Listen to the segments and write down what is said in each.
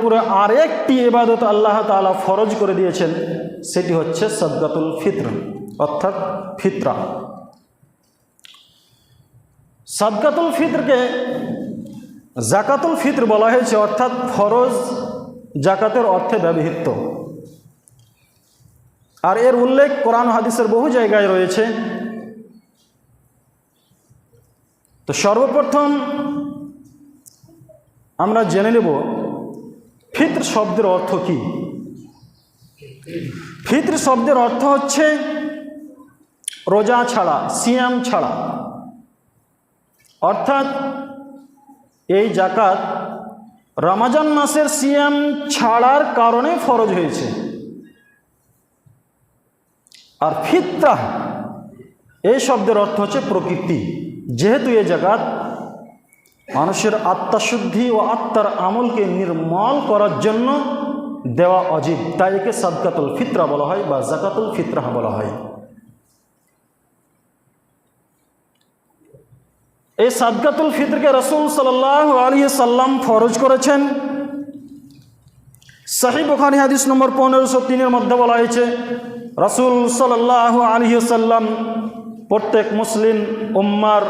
উপরে আরেকটি ইবাদত আল্লাহ তাআলা ফরজ করে দিয়েছেন, সেটি হচ্ছে সদগাতুল ফিত্র, অর্থাৎ ফিতরা। সদগাতুল ফিত্রকে জাকাতুল ফিত্র বলা হয়েছে, অর্থাৎ ফরজ জাকাতের অর্থে ব্যবহৃত। আর এর উল্লেখ কোরআন হাদিসের বহু জায়গায় রয়েছে। তো সর্বপ্রথম আমরা জেনে নেব ফিত্র শব্দের অর্থ কি? ফিত্র শব্দের অর্থ হচ্ছে রোজা ছাড়া, সিয়াম ছাড়া। অর্থাৎ এই জাকাত রমাজান মাসের সিয়াম ছাড়ার কারণে ফরজ হয়েছে। আর ফিত্রা এই শব্দের অর্থ হচ্ছে প্রকৃতি। যেহেতু এই জাকাত মানুষের আত্মাশুদ্ধি ও আত্মার আমলকে নির্মল করার জন্য দেওয়া অজীব। তাই একে সাদকাতুল ফিতরা বলা হয় বা জাকাতুল ফিতরাহ বলা হয়। এই সাদকাতুল ফিতরকে রসুল সাল্লাহ আলী সাল্লাম ফরজ করেছেন। সাহি বুখারি হাদিস নম্বর পনেরোশো তিনের মধ্যে বলা হয়েছে, রসুল সাল্লাহ আলী সাল্লাম প্রত্যেক মুসলিম উম্মার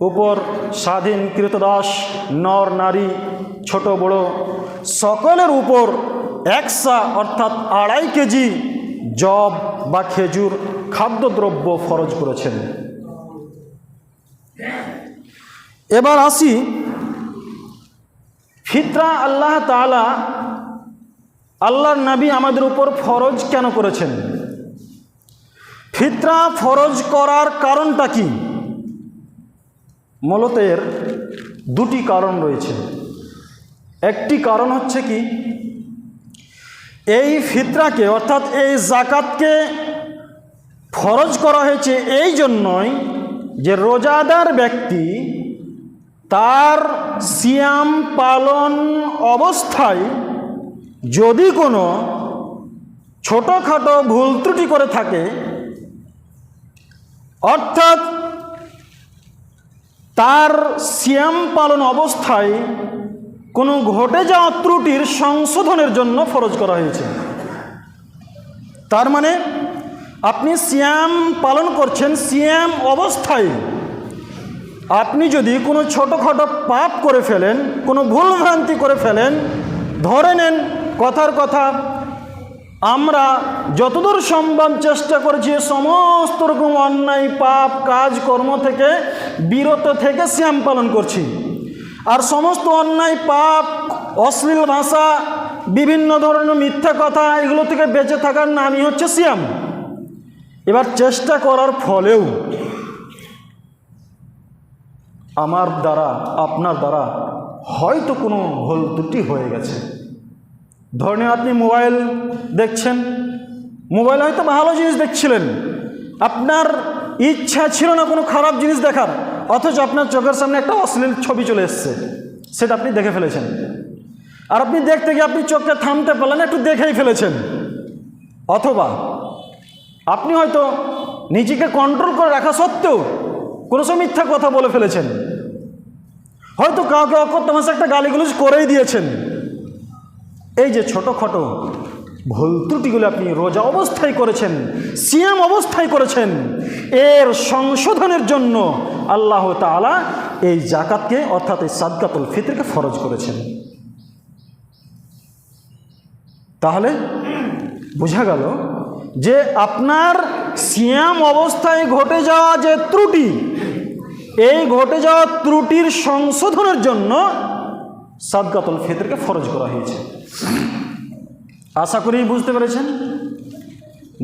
উপর স্বাধীন কৃতদাস, নর, নারী, ছোট, বড়, সকলের উপর একসা, অর্থাৎ আড়াই কেজি জব বা খেজুর খাদ্যদ্রব্য ফরজ করেছেন। এবার আসি, ফিতরা আল্লাহ তালা আল্লাহর নবী আমাদের উপর ফরজ কেন করেছেন? ফিতরা ফরজ করার কারণটা কি? মূলত এর দুটি কারণ রয়েছে। একটি কারণ হচ্ছে কি, এই ফিতরাকে অর্থাৎ এই জাকাতকে ফরজ করা হয়েছে এই জন্যই যে রোজাদার ব্যক্তি তার সিয়াম পালন অবস্থায় যদি কোনো ছোটোখাটো ভুল ত্রুটি করে থাকে, অর্থাৎ তার সিয়াম পালন অবস্থায় কোনো ঘটে যাওয়া ত্রুটির সংশোধনের জন্য ফরজ করা হয়েছে। তার মানে আপনি সিয়াম পালন করছেন, সিয়াম অবস্থায় আপনি যদি কোনো ছোটোখাটো পাপ করে ফেলেন, কোনো ভুলভ্রান্তি করে ফেলেন, ধরে নেন কথার কথা, আমরা যতদূর সম্ভব চেষ্টা করেছি সমস্ত রকম অন্যায়, পাপ কাজ কর্ম থেকে বিরত থেকে শ্যাম পালন করছি। আর সমস্ত অন্যায়, পাপ, অশ্লীল ভাষা, বিভিন্ন ধরনের মিথ্যা কথা, এগুলো থেকে বেঁচে থাকার নামই হচ্ছে শ্যাম এবার চেষ্টা করার ফলেও আমার দ্বারা, আপনার দ্বারা হয়তো কোনো ভুল ত্রুটি হয়ে গেছে। ধরে আপনি মোবাইল দেখছেন। মোবাইল হয়তো ভালো জিনিস দেখছিলেন। আপনার ইচ্ছা ছিল না কোনো খারাপ জিনিস দেখার। অথচ আপনার চোখের সামনে একটা অশ্লীল ছবি চলে এসছে, সেটা আপনি দেখে ফেলেছেন। আর আপনি দেখতে গিয়ে আপনি চোখকে থামতে পারলেন একটু দেখেই ফেলেছেন। অথবা আপনি হয়তো নিজেকে কন্ট্রোল করে রাখা সত্ত্বেও কোনো সময় মিথ্যা কথা বলে ফেলেছেন। হয়তো কাউকে অকথ্য ভাষা একটা গালিগুলোজ করেই দিয়েছেন। এই যে ছোটোখাটো ভুল ত্রুটিগুলো আপনি রোজা অবস্থায় করেছেন, সিয়াম অবস্থায় করেছেন, এর সংশোধনের জন্য আল্লাহ তালা এই জাকাতকে অর্থাৎ এই সাদকাতুল ফিতরকে ফরজ করেছেন। তাহলে বোঝা গেল যে আপনার সিয়াম অবস্থায় ঘটে যাওয়া যে ত্রুটি, এই ঘটে যাওয়া ত্রুটির সংশোধনের জন্য সাদকাতুল ফিতরকে ফরজ করা হয়েছে। আশা করি বুঝতে পেরেছেন?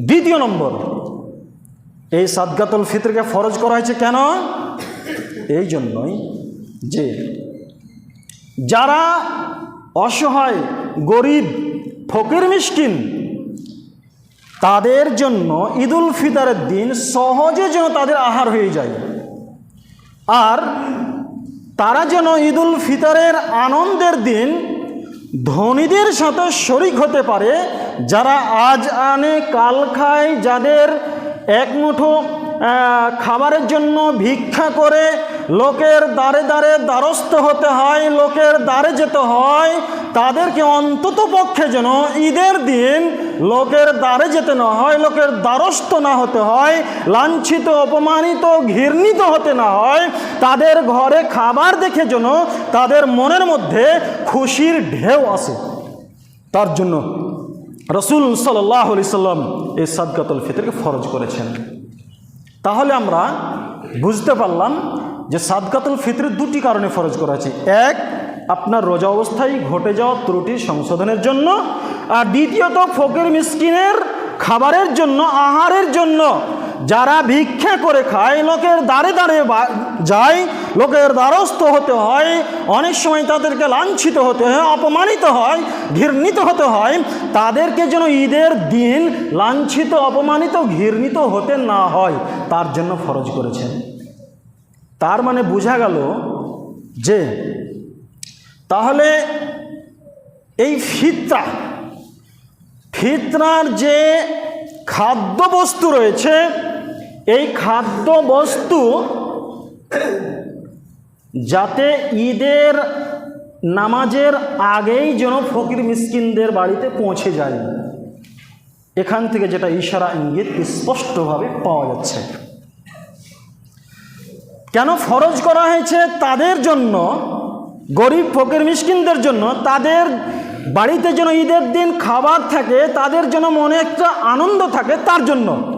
দ্বিতীয় নম্বর, এই সাদগাতুল ফিতরকে ফরজ করা হয়েছে কেন? এই জন্যই যে যারা অসহায়, গরিব, ফকির, মিসকিন, তাদের জন্য ঈদুল ফিতরের দিন সহজে যেন তাদের আহার হয়ে যায়। আর তারা যেন ঈদুল ফিতরের আনন্দের দিন ধনীদের সাথে শরিক হতে পারে, যারা আজ আনে, কাল খায়, যাদের এক মুঠো খাবারের জন্য ভিক্ষা করে লোকের দ্বারে দ্বারে দ্বারস্থ হতে হয়, লোকের দ্বারে যেতে হয়, তাদেরকে অন্তত পক্ষে যেন ঈদের দিন লোকের দ্বারে যেতে না হয়, লোকের দ্বারস্থ না হতে হয়, লাঞ্ছিত, অপমানিত, ঘৃণিত হতে না হয়, তাদের ঘরে খাবার দেখে যেন তাদের মনের মধ্যে খুশির ঢেউ আসে। তার জন্য রসুল সাল্লাহ সাল্লাম এই সাদকাতুল ফিতরকে ফরজ করেছেন। তাহলে আমরা বুঝতে পারলাম যে সাদকাতুল ফিতরের দুটি কারণে ফরজ করা এক, আপনার রোজা অবস্থায় ঘটে যাওয়া ত্রুটি সংশোধনের জন্য। আর দ্বিতীয়ত, ফকির মিসকিনের খাবারের জন্য, আহারের জন্য। যারা ভিক্ষা করে খায়, লোকের দ্বারে বা- যায়, লোকের দ্বারস্থ হতে হয়। অনেক সময় তাদেরকে লাঞ্ছিত হতে হয়, অপমানিত হয়, ঘৃণিত হতে হয়। তাদেরকে যেন ঈদের দিন লাঞ্ছিত, অপমানিত, ঘৃণিত হতে না হয়, তার জন্য ফরজ করেছেন। তার মানে বোঝা গেল যে তাহলে এই ফিতরা, ফিতরার যে খাদ্য বস্তু রয়েছে, এই খাদ্য বস্তু যাতে ঈদের নামাজের আগেই যেন ফকির মিসকিনদের বাড়িতে পৌঁছে যায়। এখান থেকে যেটা ইশারা, ইঙ্গিত স্পষ্টভাবে পাওয়া যাচ্ছে। কেন ফরজ করা হয়েছে? তাদের জন্য, গরিব, ফকির, মিসকিনদের জন্য, তাদের বাড়িতে যেন ঈদের দিন খাবার থাকে, তাদের যেন মনে একটা আনন্দ থাকে, তার জন্য।